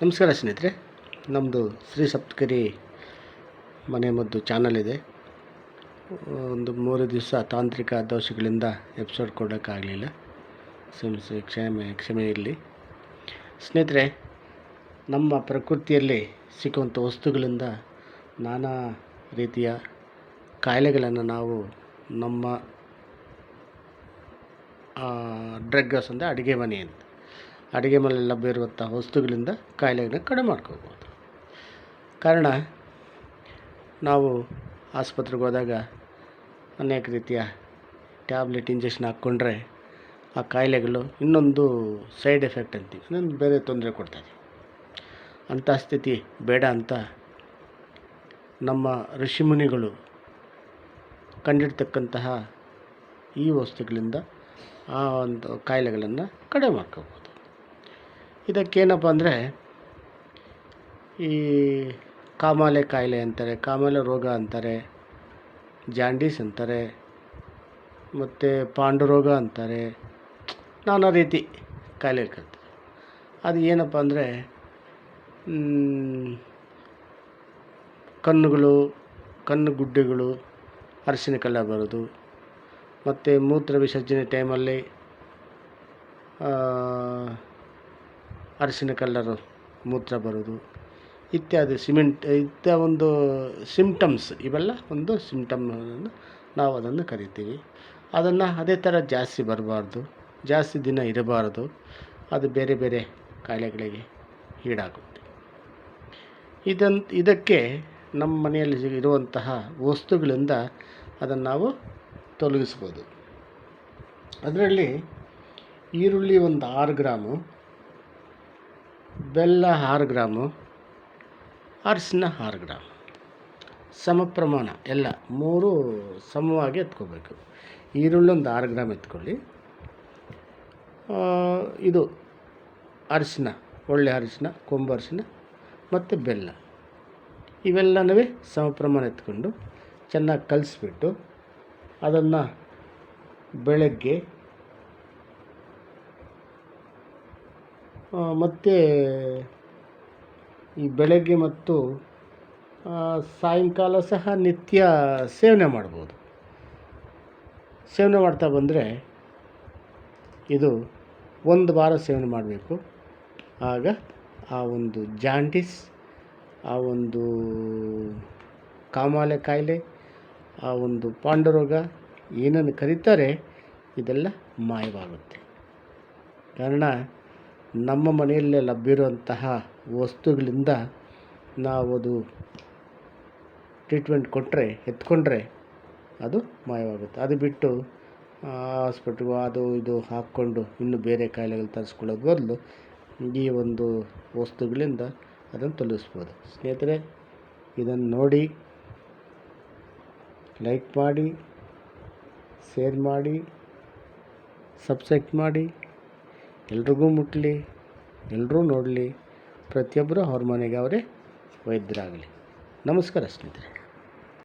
ನಮಸ್ಕಾರ ಸ್ನೇಹಿತರೆ ನಮ್ಮದು ಶ್ರೀ ಸಪ್ತಕರಿ ಮನೆ ಮದ್ದು ಚಾನಲ್ ಇದೆ. ಒಂದು ಮೂರು ದಿವಸ ತಾಂತ್ರಿಕ ದೋಷಗಳಿಂದ ಎಪಿಸೋಡ್ ಕೊಡೋಕ್ಕಾಗಲಿಲ್ಲ. ಕ್ಷಮಿಸಿ ಕ್ಷಮೆ ಕ್ಷಮೆ ಇರಲಿ. ಸ್ನೇಹಿತರೆ, ನಮ್ಮ ಪ್ರಕೃತಿಯಲ್ಲಿ ಸಿಕ್ಕುವಂಥ ವಸ್ತುಗಳಿಂದ ನಾನಾ ರೀತಿಯ ಕಾಯಿಲೆಗಳನ್ನು ನಾವು ನಮ್ಮ ಡ್ರಗ್ಸ್ ಅಂದರೆ ಅಡುಗೆ ಮನೆ ಅಡುಗೆ ಮನೆಯಲ್ಲಿ ಲಭ್ಯ ಇರುವಂಥ ವಸ್ತುಗಳಿಂದ ಕಾಯಿಲೆಯನ್ನು ಕಡಿಮೆ ಮಾಡ್ಕೋಬೋದು ಕಾರಣ, ನಾವು ಆಸ್ಪತ್ರೆಗೆ ಹೋದಾಗ ಅನೇಕ ರೀತಿಯ ಟ್ಯಾಬ್ಲೆಟ್ ಇಂಜೆಕ್ಷನ್ ಹಾಕ್ಕೊಂಡ್ರೆ ಆ ಕಾಯಿಲೆಗಳು ಇನ್ನೊಂದು ಸೈಡ್ ಎಫೆಕ್ಟ್ ಅಂತೀವಿ. ಇನ್ನೊಂದು ಬೇರೆ ತೊಂದರೆ ಕೊಡ್ತದೆ ಅಂಥ ಸ್ಥಿತಿ ಬೇಡ ಅಂತ ನಮ್ಮ ಋಷಿಮುನಿಗಳು ಕಂಡಿಡ್ತಕ್ಕಂತಹ ಈ ವಸ್ತುಗಳಿಂದ ಆ ಒಂದು ಕಾಯಿಲೆಗಳನ್ನು ಕಡಿಮೆ ಮಾಡ್ಕೋಬೋದು ಇದಕ್ಕೇನಪ್ಪ ಅಂದರೆ ಈ ಕಾಮಾಲೆ ಕಾಯಿಲೆ ಅಂತಾರೆ, ಕಾಮಾಲೆ ರೋಗ ಅಂತಾರೆ, ಜಾಂಡೀಸ್ ಅಂತಾರೆ, ಮತ್ತು ಪಾಂಡುರೋಗ ಅಂತಾರೆ, ನಾನಾ ರೀತಿ ಕಾಯಿಲೆ ಇರ್ತದೆ ಅದು ಏನಪ್ಪ ಅಂದರೆ ಕಣ್ಣುಗಳು ಕಣ್ಣು ಗುಡ್ಡೆಗಳು ಅರಿಶಿನ ಕಲ್ಲ ಬರೋದು, ಮತ್ತು ಮೂತ್ರ ವಿಸರ್ಜನೆ ಟೈಮಲ್ಲಿ ಅರಿಶಿನ ಕಲ್ಲರು ಮೂತ್ರ ಬರೋದು ಇತ್ಯಾದಿ ಸಿಮೆಂಟ್, ಇತ್ಯ ಒಂದು ಸಿಮ್ಟಮ್ಸ್ ಇವೆಲ್ಲ ಒಂದು ಸಿಮ್ಟಮ್ ನಾವು ಅದನ್ನು ಕರಿತೀವಿ. ಅದನ್ನು ಅದೇ ಥರ ಜಾಸ್ತಿ ಬರಬಾರ್ದು, ಜಾಸ್ತಿ ದಿನ ಇರಬಾರ್ದು, ಅದು ಬೇರೆ ಬೇರೆ ಕಾಯಿಲೆಗಳಿಗೆ ಈಡಾಗುತ್ತೆ. ಇದನ್, ಇದಕ್ಕೆ ನಮ್ಮ ಮನೆಯಲ್ಲಿ ಇರುವಂತಹ ವಸ್ತುಗಳಿಂದ ಅದನ್ನು ನಾವು ತೊಲಗಿಸ್ಬೋದು. ಅದರಲ್ಲಿ ಈರುಳ್ಳಿ ಒಂದು ಆರು ಗ್ರಾಮು ಬೆಲ್ಲ ಆರು ಗ್ರಾಮು ಅರಿಶಿನ ಆರು ಗ್ರಾಮ್ ಸಮ ಪ್ರಮಾಣ ಎಲ್ಲ ಮೂರು ಸಮವಾಗಿ ಎತ್ಕೋಬೇಕು. ಈರುಳ್ಳಿ ಒಂದು ಆರು ಗ್ರಾಮ್ ಎತ್ಕೊಳ್ಳಿ ಇದು ಅರಿಶಿನ, ಒಳ್ಳೆ ಅರಿಶಿನ, ಕೊಂಬು ಅರಿಶಿನ ಮತ್ತು ಬೆಲ್ಲ. ಇವೆಲ್ಲನೂ ಸಮ ಪ್ರಮಾಣ ಎತ್ಕೊಂಡು ಚೆನ್ನಾಗಿ ಕಲಿಸ್ಬಿಟ್ಟು ಅದನ್ನು ಬೆಳಗ್ಗೆ ಮತ್ತು ಈ ಬೆಳಗ್ಗೆ ಮತ್ತು ಸಾಯಂಕಾಲ ಸಹ ನಿತ್ಯ ಸೇವನೆ ಮಾಡ್ಬೋದು. ಸೇವನೆ ಮಾಡ್ತಾ ಬಂದರೆ ಇದು ಒಂದು ವಾರ ಸೇವನೆ ಮಾಡಬೇಕು. ಆಗ ಆ ಒಂದು ಜಾಂಡಿಸ್, ಆ ಒಂದು ಕಾಮಾಲೆ ಕಾಯಿಲೆ, ಆ ಒಂದು ಪಾಂಡುರೋಗ ಏನನ್ನು ಕರೀತಾರೆ, ಇದೆಲ್ಲ ಮಾಯವಾಗುತ್ತೆ. ಕಾರಣ ನಮ್ಮ ಮನೆಯಲ್ಲೇ ಲಭ್ಯ ಇರುವಂತಹ ವಸ್ತುಗಳಿಂದ ನಾವು ಅದು ಟ್ರೀಟ್ಮೆಂಟ್ ಕೊಟ್ಟರೆ ಎತ್ಕೊಂಡ್ರೆ ಅದು ಮಾಯವಾಗುತ್ತೆ. ಅದು ಬಿಟ್ಟು ಹಾಸ್ಪಿಟ್ಲು ಅದು ಇದು ಹಾಕ್ಕೊಂಡು ಇನ್ನು ಬೇರೆ ಕಾಯಿಲೆಗಳು ತರಿಸ್ಕೊಳ್ಳೋದು ಬದಲು ಈ ಒಂದು ವಸ್ತುಗಳಿಂದ ಅದನ್ನು ತೊಲಗಿಸ್ಬೋದು. ಸ್ನೇಹಿತರೆ, ಇದನ್ನು ನೋಡಿ ಲೈಕ್ ಮಾಡಿ ಶೇರ್ ಮಾಡಿ ಸಬ್ಸ್ಕ್ರೈಬ್ ಮಾಡಿ. ಎಲ್ರಿಗೂ ಮುಟ್ಟಲಿ ಎಲ್ಲರೂ ನೋಡಲಿ ಪ್ರತಿಯೊಬ್ಬರು ಅವ್ರ ಮನೆಗೆ ಅವರೇ ವೈದ್ಯರಾಗಲಿ. ನಮಸ್ಕಾರ ಸ್ನೇಹಿತರೆ.